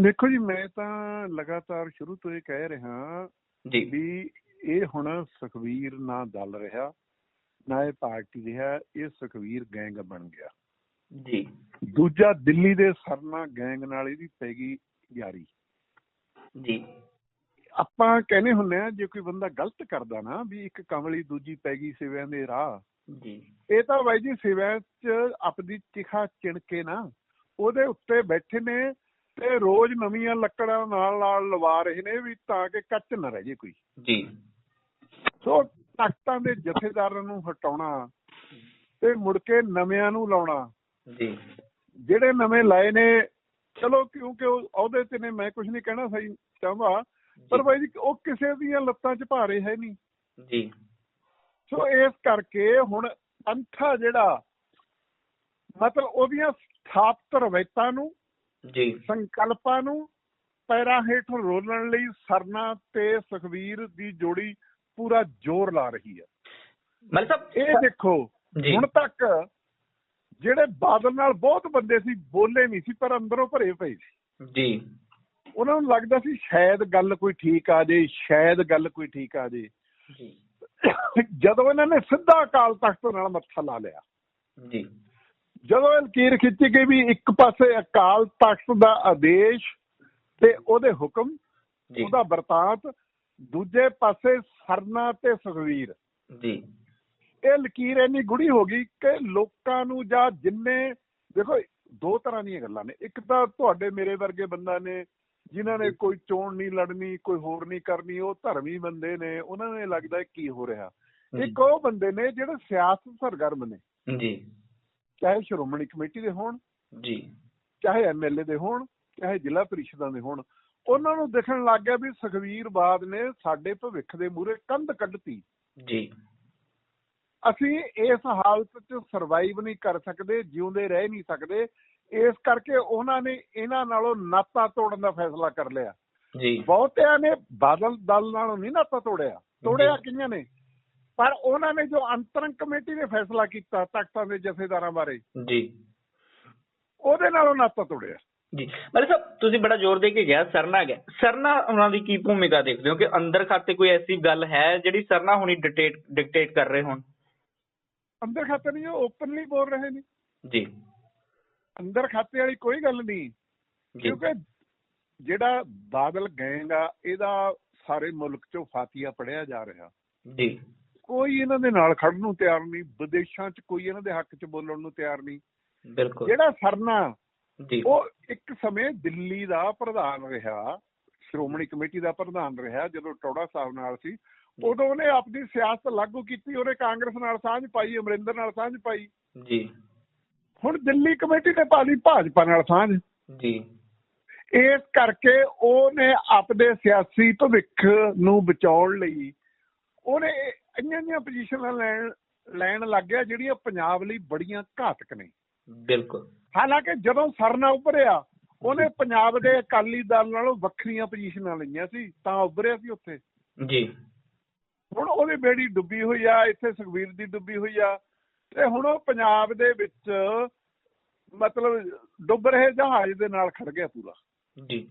ਦੇਖੋ ਜੀ ਮੈਂ ਤਾਂ ਲਗਾਤਾਰ ਸ਼ੁਰੂ ਤੋਂ ਇਹ ਕਹਿ ਰਿਹਾ ਜੀ। ਵੀ ਇਹ ਹੁਣ ਸੁਖਵੀਰ ਨਾ ਦਲ ਰਿਹਾ ਨਾ ਇਹ ਪਾਰਟੀ ਰਿਹਾ ਇਹ ਸੁਖਵੀਰ ਗੈਂਗ ਬਣ ਗਿਆ। ਜੀ। ਦੂਜਾ ਦਿੱਲੀ ਦੇ ਸਰਨਾ ਗੈਂਗ ਨਾਲ ਇਹਦੀ ਪੈ ਗਈ ਯਾਰੀ। ਜੀ। ਆਪਾਂ ਕਹਿੰਦੇ ਹੁੰਨੇ ਆ ਜੇ ਕੋਈ ਬੰਦਾ ਗਲਤ ਕਰਦਾ ਨਾ ਵੀ ਇੱਕ ਕਮਲੀ ਦੂਜੀ ਪੈ ਗਈ ਸਿਵਿਆਂ ਦੇ ਰਾਹ ਜੀ। ਇਹ ਤਾਂ ਬਾਈ ਜੀ ਸਿਵਿਆਂ 'ਚ ਆਪਦੀ ਚਿਖਾ ਚਿਣ ਕੇ ਨਾ ਉਹਦੇ ਉੱਤੇ ਬੈਠੇ ਨੇ ਤੇ ਰੋਜ਼ ਨਵੀਆਂ ਲੱਕੜਾਂ ਨਾਲ ਨਾਲ ਲਵਾ ਰਹੇ ਨੇ ਵੀ ਤਾਂ ਕਿ ਕੱਚ ਨਾ ਰਹਿ ਜੇ ਕੋਈ। ਜੀ। ਸੋ ਤਖਤਾਂ ਦੇ ਜਥੇਦਾਰਾਂ ਨੂੰ ਹਟਾਉਣਾ ਤੇ ਮੁੜ ਕੇ ਨਵਿਆਂ ਨੂੰ ਲਾਉਣਾ। ਜੀ। ਜਿਹੜੇ ਨਵੇਂ ਲਾਏ ਨੇ ਚਲੋ ਕਿਉਂਕਿ ਉਹ ਅਹੁਦੇ ਤੇ ਨੇ ਮੈਂ ਕੁਝ ਨਹੀਂ ਕਹਿਣਾ ਸਹੀ ਚਾਹੁੰਦਾ। ਪਰ ਬਾਈ ਜੀ ਉਹ ਕਿਸੇ ਦੀਆਂ ਲੱਤਾਂ 'ਚ ਭਾਰੇ ਹੈ ਨਹੀਂ। ਜੀ। ਸੋ ਇਸ ਕਰਕੇ ਹੁਣ ਅੰਥਾ ਜਿਹੜਾ ਮਤਲਬ ਉਹਦੀਆਂ ਸਥਾਪਤ ਰਵਾਇਤਾਂ ਨੂੰ ਜੀ। ਸੰਕਲਪਾਂ ਨੂੰ ਪੈਰਾਂ ਹੇਠੋਂ ਰੋਲਣ ਲਈ ਸਰਨਾ ਤੇ ਸੁਖਵੀਰ ਦੀ ਜੋੜੀ ਪੂਰਾ ਜ਼ੋਰ ਲਾ ਰਹੀ ਹੈ। ਮਤਲਬ ਇਹ ਦੇਖੋ ਹੁਣ ਤੱਕ ਜਿਹੜੇ ਬਾਦਲ ਨਾਲ ਬਹੁਤ ਬੰਦੇ ਸੀ ਬੋਲੇ ਨਹੀਂ ਸੀ ਪਰ ਅੰਦਰੋਂ ਭਰੇ ਪਏ ਸੀ। ਜੀ। ਉਹਨਾਂ ਨੂੰ ਲੱਗਦਾ ਸੀ ਸ਼ਾਇਦ ਗੱਲ ਕੋਈ ਠੀਕ ਆ ਜੇ ਸ਼ਾਇਦ ਗੱਲ ਕੋਈ ਠੀਕ ਆ ਜੇ। ਜੀ। ਜਦੋਂ ਇਹਨਾਂ ਨੇ ਸਿੱਧਾ ਅਕਾਲ ਤਖਤ ਨਾਲ ਮੱਥਾ ਲਾ ਲਿਆ। ਜੀ। ਜਦੋਂ ਇਹ ਲਕੀਰ ਖਿੱਚੀ ਗਈ ਵੀ ਇੱਕ ਪਾਸੇ ਅਕਾਲ ਤਖਤ ਦਾ ਆਦੇਸ਼ ਤੇ ਉਹਦੇ ਹੁਕਮ ਉਹਦਾ ਵਰਤਾਂਤ ਦੂਜੇ ਪਾਸੇ ਸਰਨਾ ਤੇ ਸੁਖਵੀਰ। ਜੀ। ਇਹ ਲਕੀਰ ਇੰਨੀ ਗੁੜੀ ਹੋ ਗਈ ਕਿ ਲੋਕਾਂ ਨੂੰ ਜਾਂ ਜਿੰਨੇ ਦੇਖੋ ਦੋ ਤਰ੍ਹਾਂ ਦੀਆਂ ਗੱਲਾਂ ਨੇ। ਇੱਕ ਤਾਂ ਤੁਹਾਡੇ ਮੇਰੇ ਵਰਗੇ ਬੰਦਾ ਨੇ ਜਿਨ੍ਹਾਂ ਨੇ ਕੋਈ ਚੋਣ ਨਹੀਂ ਲੜਨੀ ਕੋਈ ਹੋਰ ਨਹੀਂ ਕਰਨੀ ਉਹ ਧਰਮੀ ਬੰਦੇ ਨੇ ਉਹਨਾਂ ਨੂੰ ਇਹ ਲੱਗਦਾ ਕੀ ਹੋ ਰਿਹਾ। ਇੱਕ ਉਹ ਬੰਦੇ ਨੇ ਜਿਹੜੇ ਸਿਆਸਤ ਸਰਗਰਮ ਨੇ। ਜੀ। ਚਾਹੇ ਸ਼੍ਰੋਮਣੀ ਕਮੇਟੀ ਦੇ ਹੋਣ ਜੀ। ਚਾਹੇ ਐਮਐਲਏ ਦੇ ਹੋਣ ਚਾਹੇ ਜ਼ਿਲ੍ਹਾ ਪ੍ਰੀਸ਼ਦਾਂ ਦੇ ਹੋਣ ਉਹਨਾਂ ਨੂੰ ਦਿਖਣ ਲੱਗ ਗਿਆ ਵੀ ਸੁਖਵੀਰ ਬਾਦ ਨੇ ਸਾਡੇ ਭਵਿੱਖ ਦੇ ਮੂਹਰੇ ਕੰਧ ਕੱਢਤੀ। ਜੀ। ਅਸੀਂ ਇਸ ਹਾਲਤ 'ਚ ਸਰਵਾਈਵ ਨਹੀਂ ਕਰ ਸਕਦੇ ਜਿਉਂਦੇ ਰਹਿ ਨਹੀਂ ਸਕਦੇ। ਇਸ ਕਰਕੇ ਉਹਨਾਂ ਨੇ ਇਹਨਾਂ ਨਾਲੋਂ ਨਾਤਾ ਤੋੜਨ ਦਾ ਫੈਸਲਾ ਕਰ ਲਿਆ। ਜੀ। ਬਹੁਤਿਆਂ ਨੇ ਬਾਦਲ ਦਲ ਨਾਲੋਂ ਨਹੀਂ ਨਾਤਾ ਤੋੜਿਆ। ਤੋੜਿਆ। ਕਿੰਨਾਂ ਨੇ? ਪਰ ਉਹਨਾਂ ਨੇ ਜੋ ਅੰਤਰੰਗ ਕਮੇਟੀ ਨੇ ਫੈਸਲਾ ਕੀਤਾ ਤਖਤਾਂ ਦੇ ਜਥੇਦਾਰਾਂ ਬਾਰੇ ਜੀ। ਉਹਦੇ ਨਾਲੋਂ ਨਾਤਾ ਤੋੜਿਆ। ਜੀ। ਮਤਲਬ ਸਾਹਿਬ ਤੁਸੀਂ ਬੜਾ ਜ਼ੋਰ ਦੇ ਕੇ ਗਿਆ ਸਰਨਾ ਗਿਆ ਸਰਨਾ ਉਹਨਾਂ ਦੀ ਕੀ ਭੂਮਿਕਾ ਦੇਖਦੇ ਹੋ? ਕਿ ਅੰਦਰ ਖਾਤੇ ਕੋਈ ਐਸੀ ਗੱਲ ਹੈ ਜਿਹੜੀ ਸਰਨਾ ਹੁਣੀ ਡਿਕਟੇਟ ਡਿਕਟੇਟ ਕਰ ਰਹੇ ਹੋਣ? ਅੰਦਰ ਖਾਤੇ ਨਹੀਂ ਉਹ ਓਪਨਲੀ ਬੋਲ ਰਹੇ ਨੇ। ਜੀ। ਅੰਦਰ ਖਾਤੇ ਵਾਲੀ ਕੋਈ ਗੱਲ ਨਹੀਂ। ਕਿਉਂਕਿ ਜਿਹੜਾ ਬਾਦਲ ਗੈਂਗ ਆ ਇਹਦਾ ਸਾਰੇ ਮੁਲਕ ਚੋਂ ਫਾਤੀਆ ਪੜਿਆ ਜਾ ਰਿਹਾ। ਜੀ। ਕੋਈ ਇਹਨਾਂ ਦੇ ਨਾਲ ਖੜਨ ਨੂੰ ਤਿਆਰ ਨਹੀਂ ਵਿਦੇਸ਼ਾਂ 'ਚ ਕੋਈ ਇਹਨਾਂ ਦੇ ਹੱਕ 'ਚ ਬੋਲਣ ਨੂੰ ਤਿਆਰ ਨਹੀਂ। ਬਿਲਕੁਲ। ਜਿਹੜਾ ਸਰਨਾ ਉਹ ਇੱਕ ਸਮੇਂ ਦਿੱਲੀ ਦਾ ਪ੍ਰਧਾਨ ਰਿਹਾ ਸ਼੍ਰੋਮਣੀ ਕਮੇਟੀ ਦਾ ਪ੍ਰਧਾਨ ਰਿਹਾ ਜਦੋਂ ਟੌੜਾ ਸਾਹਿਬ ਨਾਲ ਸੀ ਉਦੋਂ ਉਹਨੇ ਆਪਣੀ ਸਿਆਸਤ ਲਾਗੂ ਕੀਤੀ ਉਹਨੇ ਕਾਂਗਰਸ ਨਾਲ ਸਾਂਝ ਪਾਈ ਅਮਰਿੰਦਰ ਨਾਲ ਸਾਂਝ ਪਾਈ। ਜੀ। ਹੁਣ ਦਿੱਲੀ ਕਮੇਟੀ ਨੇ ਪਾ ਲਈ ਭਾਜਪਾ ਨਾਲ ਸਾਂਝ। ਜੀ। ਇਸ ਕਰਕੇ ਉਹਨੇ ਆਪਦੇ ਸਿਆਸੀ ਭਵਿੱਖ ਨੂੰ ਬਚਾਉਣ ਲਈ ਉਹਨੇ ਇੰਨੀਆਂ ਇੰਨੀਆਂ ਪੋਜੀਸ਼ਨਾਂ ਲੈਣ ਲੈਣ ਲੱਗ ਗਿਆ ਜਿਹੜੀਆਂ ਪੰਜਾਬ ਲਈ ਬੜੀਆਂ ਘਾਤਕ ਨੇ। ਬਿਲਕੁਲ। ਹਾਲਾਂਕਿ ਜਦੋਂ ਸਰਨਾ ਉੱਭਰਿਆ ਉਹਨੇ ਪੰਜਾਬ ਦੇ ਅਕਾਲੀ ਦਲ ਨਾਲੋਂ ਵੱਖਰੀਆਂ ਪੋਜੀਸ਼ਨਾਂ ਲਈਆਂ ਸੀ ਤਾਂ ਉੱਭਰਿਆ ਸੀ ਉੱਥੇ। ਜੀ। ਹੁਣ ਉਹਦੀ ਬੇੜੀ ਡੁੱਬੀ ਹੋਈ ਆ ਇੱਥੇ ਸੁਖਵੀਰ ਦੀ ਡੁੱਬੀ ਹੋਈ ਆ ਤੇ ਹੁਣ ਉਹ ਪੰਜਾਬ ਦੇ ਵਿੱਚ ਮਤਲਬ ਡੁੱਬ ਰਹੇ ਜਹਾਜ਼ ਦੇ ਨਾਲ ਖੜ ਗਿਆ ਪੂਰਾ। ਜੀ।